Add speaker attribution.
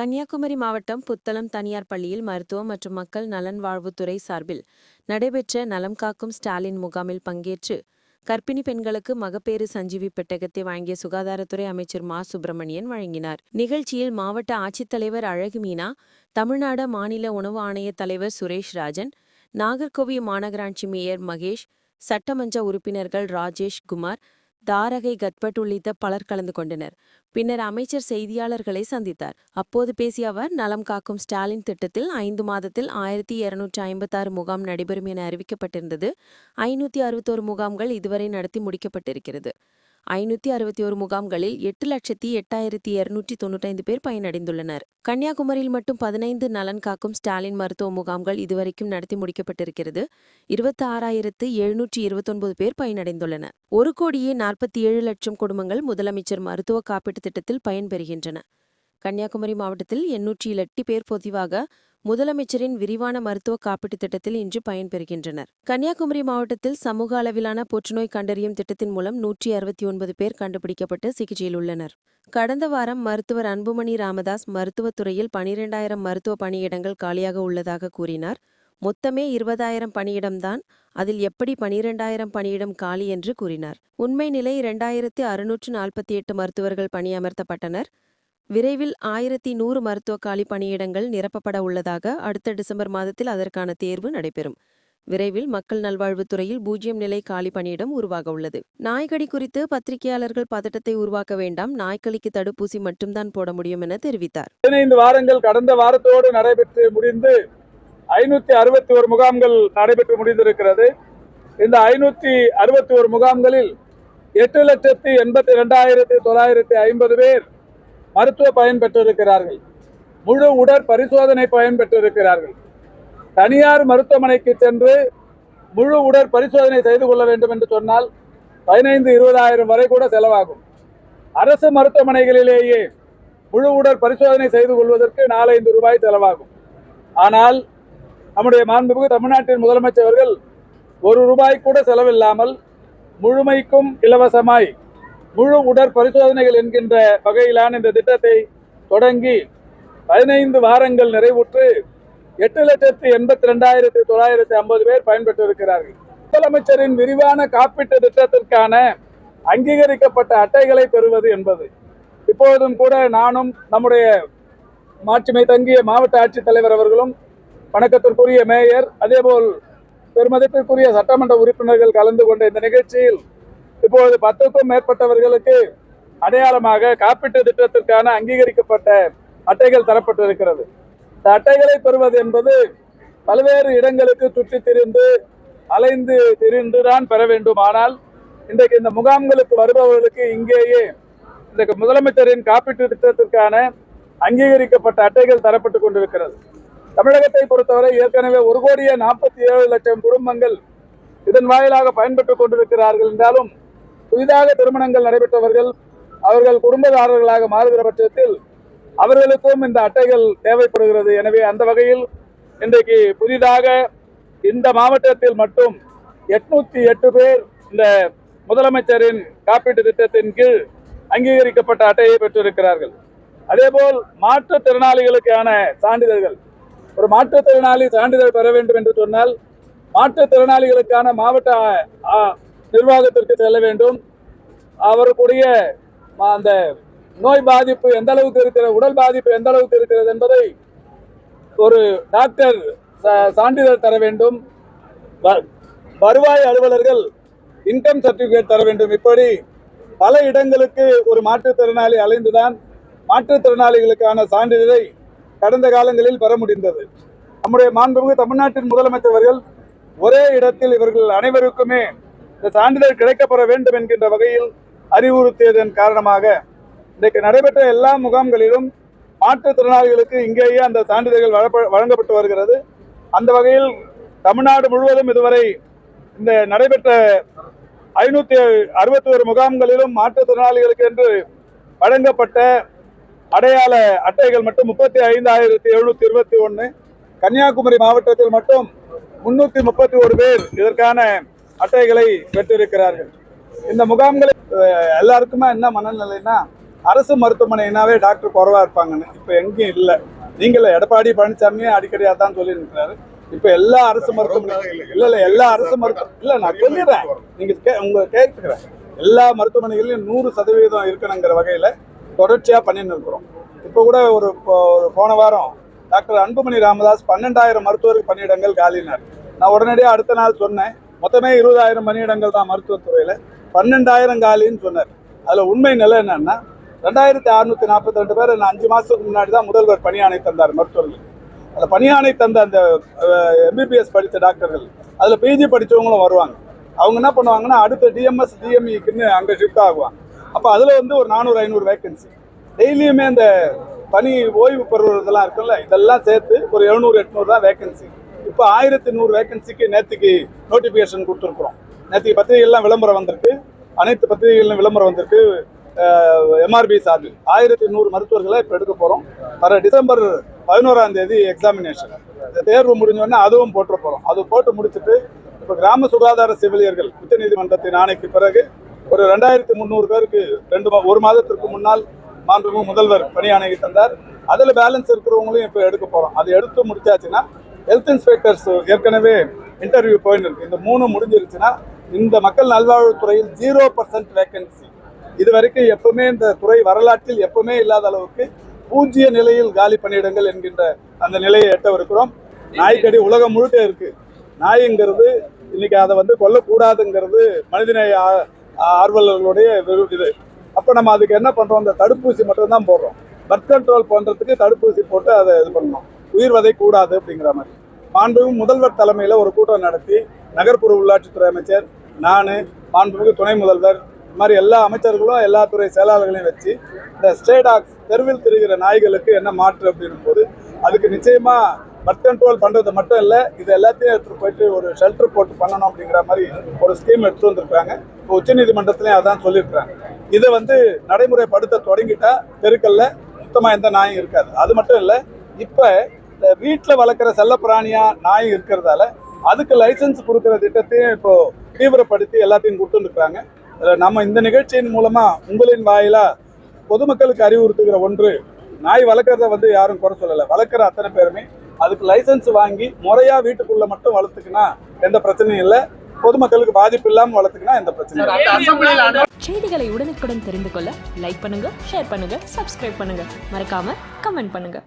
Speaker 1: கன்னியாகுமரி மாவட்டம் புத்தளம் தனியார் பள்ளியில் மருத்துவம் மற்றும் மக்கள் நலன் வாழ்வுத்துறை சார்பில் நடைபெற்ற நலம் காக்கும் ஸ்டாலின் முகாமில் பங்கேற்று கர்ப்பிணி பெண்களுக்கு மகப்பேறு சஞ்சீவி பெட்டகத்தை வழங்கிய சுகாதாரத்துறை அமைச்சர் மா. சுப்பிரமணியன் வழங்கினார். நிகழ்ச்சியில் மாவட்ட ஆட்சித்தலைவர் அழகு மீனா தமிழ்நாடு மாநில உணவு ஆணைய தலைவர் சுரேஷ் ராஜன் நாகர்கோவில் மாநகராட்சி மேயர் மகேஷ் சட்டமன்ற உறுப்பினர்கள் ராஜேஷ் குமார் தாரகை கட்பட் உள்ளிட்ட பலர் கலந்து கொண்டனர். பின்னர் அமைச்சர் செய்தியாளர்களை சந்தித்தார். அப்போது பேசிய அவர் நலம் காக்கும் ஸ்டாலின் திட்டத்தில் ஐந்து மாதத்தில் ஆயிரத்தி இருநூற்றி ஐம்பத்தாறு முகாம் நடைபெறும் என அறிவிக்கப்பட்டிருந்தது. ஐநூத்தி அறுபத்தோரு முகாம்கள் இதுவரை நடத்தி முடிக்கப்பட்டிருக்கிறது. ஐநூத்தி அறுபத்தி ஒரு முகாம்களில் எட்டு லட்சத்தி எட்டாயிரத்தி இருநூற்றி தொண்ணூற்றைந்து பேர் பயனடைந்துள்ளனர். கன்னியாகுமரியில் மட்டும் பதினைந்து நலன் காக்கும் ஸ்டாலின் மருத்துவ முகாம்கள் இதுவரைக்கும் நடத்தி முடிக்கப்பட்டிருக்கிறது. இருபத்தி ஆறாயிரத்து எழுநூற்றி இருபத்தொன்பது பேர் பயனடைந்துள்ளனர். ஒரு கோடியே நாற்பத்தி ஏழு லட்சம் குடும்பங்கள் முதலமைச்சர் மருத்துவ காப்பீட்டுத் திட்டத்தில் பயன்பெறுகின்றன. கன்னியாகுமரி மாவட்டத்தில் எண்ணூற்றி எட்டு பேர் பொதிவாக முதலமைச்சரின் விரிவான மருத்துவ காப்பீட்டுத் திட்டத்தில் இன்று பயன்பெறுகின்றனர். கன்னியாகுமரி மாவட்டத்தில் சமூக அளவிலான புற்றுநோய் கண்டறியும் திட்டத்தின் மூலம் நூற்றி அறுபத்தி ஒன்பது பேர் கண்டுபிடிக்கப்பட்டு சிகிச்சையில் உள்ளனர். கடந்த வாரம் மருத்துவர் அன்புமணி ராமதாஸ் மருத்துவத்துறையில் பனிரெண்டாயிரம் மருத்துவ பணியிடங்கள் காலியாக உள்ளதாக கூறினார். மொத்தமே இருபதாயிரம் பணியிடம்தான் அதில் எப்படி பனிரெண்டாயிரம் பணியிடம் காலி என்று கூறினார். உண்மை நிலை இரண்டாயிரத்து அறுநூற்று நாற்பத்தி எட்டு மருத்துவர்கள் பணியமர்த்தப்பட்டனர். விரைவில் ஆயிரத்தி நூறு மருத்துவ காலி பணியிடங்கள் நிரப்பப்பட உள்ளதாக அடுத்த டிசம்பர் மாதத்தில் அதற்கான தேர்வு நடைபெறும். விரைவில் மக்கள் நல்வாழ்வுத்துறையில் பூஜ்ஜியம் நிலை காலி பணியிடம் உருவாக உள்ளது. நாய்க்கடி குறித்து பத்திரிகையாளர்கள் பதட்டத்தை உருவாக்க வேண்டாம். நாய்க்கடிக்கு தடுப்பூசி மட்டும்தான் போட முடியும் என தெரிவித்தார்.
Speaker 2: பதினைந்து வாரங்கள் கடந்த வாரத்தோடு நடைபெற்று முடிந்து ஐநூத்தி அறுபத்தி ஒரு முகாம்கள் நடைபெற்று முடிந்திருக்கிறது. இந்த ஐநூத்தி அறுபத்தி ஒரு முகாம்களில் எட்டு லட்சத்தி எண்பத்தி ரெண்டாயிரத்தி தொள்ளாயிரத்தி ஐம்பது பேர் மருத்துவ பயன் பெற்றிருக்கிறார்கள் முழு உடற் பரிசோதனை பயன் பெற்றிருக்கிறார்கள் தனியார் மருத்துவமனைக்கு சென்று முழு உடற் பரிசோதனை செய்து கொள்ள வேண்டும் என்று சொன்னால் பதினைந்து இருபதாயிரம் வரை கூட செலவாகும். அரசு மருத்துவமனைகளிலேயே முழு உடற் பரிசோதனை செய்து கொள்வதற்கு நாலஞ்சு ரூபாய் செலவாகும். ஆனால் நம்முடைய மாண்புமிகு தமிழ்நாட்டின் முதலமைச்சர் அவர்கள் ஒரு ரூபாய் கூட செலவில்லாமல் முழுமைக்கும் இலவசமாய் முழு உடற் பரிசோதனைகள் என்கின்ற வகையிலான இந்த திட்டத்தை தொடங்கி பதினைந்து வாரங்கள் நிறைவுற்று எட்டு லட்சத்து எண்பத்தி ரெண்டாயிரத்தி தொள்ளாயிரத்தி ஐம்பது பேர் பயன்பெற்றிருக்கிறார்கள். முதலமைச்சரின் விரிவான காப்பீட்டு திட்டத்திற்கான அங்கீகரிக்கப்பட்ட அட்டைகளை பெறுவது என்பது. இப்பொழுதும் கூட நானும் நம்முடைய மாட்சிமை தங்கிய மாவட்ட ஆட்சித்தலைவர் அவர்களும் வணக்கத்திற்குரிய மேயர் அதேபோல் பெருமதிப்பிற்குரிய சட்டமன்ற உறுப்பினர்கள் கலந்து கொண்ட இந்த நிகழ்ச்சியில் இப்பொழுது பத்துக்கும் மேற்பட்டவர்களுக்கு அடையாளமாக காப்பீட்டு திட்டத்திற்கான அங்கீகரிக்கப்பட்ட அட்டைகள் தரப்பட்டிருக்கிறது. இந்த அட்டைகளை பெறுவது என்பது பல்வேறு இடங்களுக்கு சுற்றி திரிந்து அலைந்து திரிந்துதான் பெற வேண்டும். ஆனால் இன்றைக்கு இந்த முகாம்களுக்கு வருபவர்களுக்கு இங்கேயே இன்றைக்கு முதலமைச்சரின் காப்பீட்டு திட்டத்திற்கான அங்கீகரிக்கப்பட்ட அட்டைகள் தரப்பட்டுக் கொண்டிருக்கிறது. தமிழகத்தை பொறுத்தவரை ஏற்கனவே ஒரு கோடியே நாற்பத்தி ஏழு லட்சம் குடும்பங்கள் இதன் வாயிலாக பயன்பெற்றுக் கொண்டிருக்கிறார்கள் என்றாலும் புதிதாக திருமணங்கள் நடைபெற்றவர்கள் அவர்கள் குடும்பதாரர்களாக மாறுகிற பட்சத்தில் அவர்களுக்கும் இந்த அட்டைகள் தேவைப்படுகிறது. எனவே அந்த வகையில் இன்றைக்கு புதிதாக இந்த மாவட்டத்தில் மட்டும் எட்நூத்தி எட்டு பேர் இந்த முதலமைச்சரின் காப்பீட்டு திட்டத்தின் கீழ் அங்கீகரிக்கப்பட்ட அட்டையை பெற்றிருக்கிறார்கள். அதேபோல் மாற்றுத்திறனாளிகளுக்கான சான்றிதழ்கள். ஒரு மாற்றுத்திறனாளி சான்றிதழ் பெற வேண்டும் என்று சொன்னால் மாற்றுத்திறனாளிகளுக்கான மாவட்ட நிர்வாகத்திற்கு செல்ல வேண்டும். அவருக்குரிய அந்த நோய் பாதிப்பு எந்த அளவுக்கு இருக்கிறது உடல் பாதிப்பு எந்த அளவுக்கு இருக்கிறது என்பதை ஒரு டாக்டர் சா- சான்றிதழ் தர வேண்டும். வருவாய் அலுவலர்கள் இன்கம் சர்டிபிகேட் தர வேண்டும். இப்படி பல இடங்களுக்கு ஒரு மாற்றுத்திறனாளி அலைந்துதான் மாற்றுத்திறனாளிகளுக்கான சான்றிதழை கடந்த காலங்களில் பெற முடிந்தது. நம்முடைய மாண்புமிகு தமிழ்நாட்டின் முதலமைச்சர் ஒரே இடத்தில் இவர்கள் அனைவருக்குமே இந்த சான்றிதழ் கிடைக்கப்பெற வேண்டும் என்கின்ற வகையில் அறிவுறுத்தியதன் காரணமாக இன்றைக்கு நடைபெற்ற எல்லா முகாம்களிலும் மாற்றுத்திறனாளிகளுக்கு இங்கேயே அந்த சான்றிதழ்கள் வழங்கப்பட்டு வருகிறது. அந்த வகையில் தமிழ்நாடு முழுவதும் இதுவரை இந்த நடைபெற்ற ஐநூற்றி அறுபத்தி ஒரு முகாம்களிலும் மாற்றுத்திறனாளிகளுக்கு என்று வழங்கப்பட்ட அடையாள அட்டைகள் மட்டும் முப்பத்தி ஐந்தாயிரத்தி எழுநூத்தி இருபத்தி ஒன்று கன்னியாகுமரி மாவட்டத்தில் மட்டும் முன்னூத்தி முப்பத்தி ஒரு பேர் இதற்கான அட்டைகளை பெற்றிருக்கிறார்கள். இந்த முகாம்களை எல்லாருக்குமே என்ன மனநிலைன்னா அரசு மருத்துவமனைனாவே டாக்டர் குறைவா இருப்பாங்கன்னு. இப்போ எங்கேயும் இல்லை. நீங்கள எடப்பாடி பழனிசாமியே அடிக்கடி அதான் சொல்லி இருக்கிறாரு இப்போ எல்லா அரசு மருத்துவமனை இல்ல இல்ல எல்லா அரசு மருத்துவ இல்ல நான் சொல்லிடுறேன். நீங்க கே உங்களை கேட்டுக்கிறேன் எல்லா மருத்துவமனைகளிலும் நூறு சதவீதம் இருக்கணுங்கிற வகையில தொடர்ச்சியா பண்ணின்னு இருக்கிறோம். இப்போ கூட ஒரு ஒரு போன வாரம் டாக்டர் அன்புமணி ராமதாஸ் பன்னெண்டாயிரம் மருத்துவர்கள் பணியிடங்கள் காலினார். நான் உடனடியாக அடுத்த நாள் சொன்னேன். மொத்தமே இருபதாயிரம் பணியிடங்கள் தான் மருத்துவத்துறையில் பன்னெண்டாயிரம் காலின்னு சொன்னார். அதில் உண்மை நிலை என்னன்னா ரெண்டாயிரத்தி அறுநூத்தி நாற்பத்தி ரெண்டு பேர் நான் அஞ்சு மாதத்துக்கு முன்னாடி தான் முதல்வர் பணியாணை தந்தார் மருத்துவர்கள். அந்த பணியாணை தந்த அந்த எம்பிபிஎஸ் படித்த டாக்டர்கள் அதில் பிஜி படித்தவங்களும் வருவாங்க. அவங்க என்ன பண்ணுவாங்கன்னா அடுத்த டிஎம்எஸ் டிஎம்இக்குன்னு அங்கே ஷிஃப்ட் ஆகுவாங்க. அப்போ அதில் வந்து ஒரு நானூறு ஐநூறு வேக்கன்சி டெய்லியுமே அந்த பணி ஓய்வு பெறுவதெல்லாம் இருக்குல்ல இதெல்லாம் சேர்த்து ஒரு எழுநூறு எட்நூறு தான் வேக்கன்சி இப்போ ஆயிரத்தி நூறு வேகன்சிக்கு நேற்றுக்கு நோட்டிஃபிகேஷன் கொடுத்துருக்குறோம். நேற்றுக்கு பத்திரிகைகள்லாம் விளம்பரம் வந்திருக்கு. அனைத்து பத்திரிகைகளிலும் விளம்பரம் வந்திருக்கு. எம்ஆர்பி சார்பில். ஆயிரத்தி நூறு மருத்துவர்களை இப்போ எடுக்க போகிறோம் வர டிசம்பர் பதினோராம் தேதி எக்ஸாமினேஷன் தேர்வு முடிஞ்சோடனே அதுவும் போட்டு போகிறோம் அது போட்டு முடிச்சுட்டு இப்போ கிராம சுகாதார செவிலியர்கள் உச்சநீதிமன்றத்தின் ஆணைக்கு பிறகு ஒரு ரெண்டாயிரத்தி முந்நூறு பேருக்கு ரெண்டு மா- ஒரு மாதத்திற்கு முன்னால் மாண்புமிகு முதல்வர் பணியாணைக்கு தந்தார். அதில் பேலன்ஸ் இருக்கிறவங்களையும் இப்போ எடுக்க போகிறோம் அது எடுத்து முடிச்சாச்சுன்னா ஹெல்த் இன்ஸ்பெக்டர்ஸ் ஏற்கனவே இன்டர்வியூ போயிருக்கு இந்த மூணு முடிஞ்சிருச்சுன்னா இந்த மக்கள் நல்வாழ்வுத்துறையில் ஜீரோ பர்சன்ட் வேக்கன்சி இது வரைக்கும் எப்பவுமே இந்த துறை வரலாற்றில் எப்பவுமே இல்லாத அளவுக்கு பூஜ்ஜிய நிலையில் காலி பணியிடங்கள் என்கின்ற அந்த நிலையை எட்டவிருக்கிறோம். நாய்க்கடி உலகம் முழுக்க இருக்கு. நாய்ங்கிறது இன்னைக்கு அதை வந்து கொல்லக்கூடாதுங்கிறது மனிதநேய ஆர்வலர்களுடைய இது. அப்போ நம்ம அதுக்கு என்ன பண்ணுறோம் அந்த தடுப்பூசி மட்டும்தான் போடுறோம். பர்த் கண்ட்ரோல் பண்ணுறதுக்கு தடுப்பூசி போட்டு அதை இது பண்ணணும். உயிர் வதை கூடாது அப்படிங்கிற மாதிரி. மாண்புமிகு முதல்வர் தலைமையில் ஒரு கூட்டம் நடத்தி நகர்ப்புற உள்ளாட்சித்துறை அமைச்சர் நான் மாண்புமிகு துணை முதல்வர் இந்த மாதிரி எல்லா அமைச்சர்களும் எல்லா துறை செயலாளர்களையும் வச்சு இந்த ஸ்டேடாக்ஸ் தெருவில் திரிகிற நாய்களுக்கு என்ன மாற்று அப்படின்னும் போது அதுக்கு நிச்சயமாக பர்த் கண்ட்ரோல் பண்ணுறது மட்டும் இல்லை இது எல்லாத்தையும் எடுத்துகிட்டு போயிட்டு ஒரு ஷெல்டர் போட்டு பண்ணணும் அப்படிங்கிற மாதிரி ஒரு ஸ்கீம் எடுத்து வந்திருக்காங்க இப்போ உச்சநீதிமன்றத்துலேயும் அதான் சொல்லியிருக்கிறாங்க. இதை வந்து நடைமுறைப்படுத்த தொடங்கிட்டா தெருக்களில் சுத்தமாக எந்த நாயும் இருக்காது. அது மட்டும் இல்லை இப்போ இந்த வீட்டுல வளர்க்குற செல்லப்பிராணியா நாய் இருக்கிறதால அதுக்கு லைசென்ஸ் கொடுக்குற திட்டத்தையும் இப்போ தீவிரப்படுத்தி எல்லாத்தையும் கொடுத்துருக்காங்க நம்ம இந்த நிகழ்ச்சியின் மூலமா உங்களின் வாயிலா பொதுமக்களுக்கு அறிவுறுத்துகிற ஒன்று நாய் வளர்க்குறத வந்து யாரும் குறை சொல்லலை. வளர்க்குற அத்தனை பேருமே அதுக்கு லைசென்ஸ் வாங்கி முறையா வீட்டுக்குள்ள மட்டும் வளர்த்துக்கினா எந்த பிரச்சனையும் இல்லை. பொதுமக்களுக்கு பாதிப்பு இல்லாமல் வளர்த்துக்கினா எந்த பிரச்சனையும்
Speaker 3: செய்திகளை உடனுக்குடன் தெரிந்து கொள்ள லைக் பண்ணுங்க ஷேர் பண்ணுங்க சப்ஸ்கிரைப் பண்ணுங்க. மறக்காம கமெண்ட் பண்ணுங்க.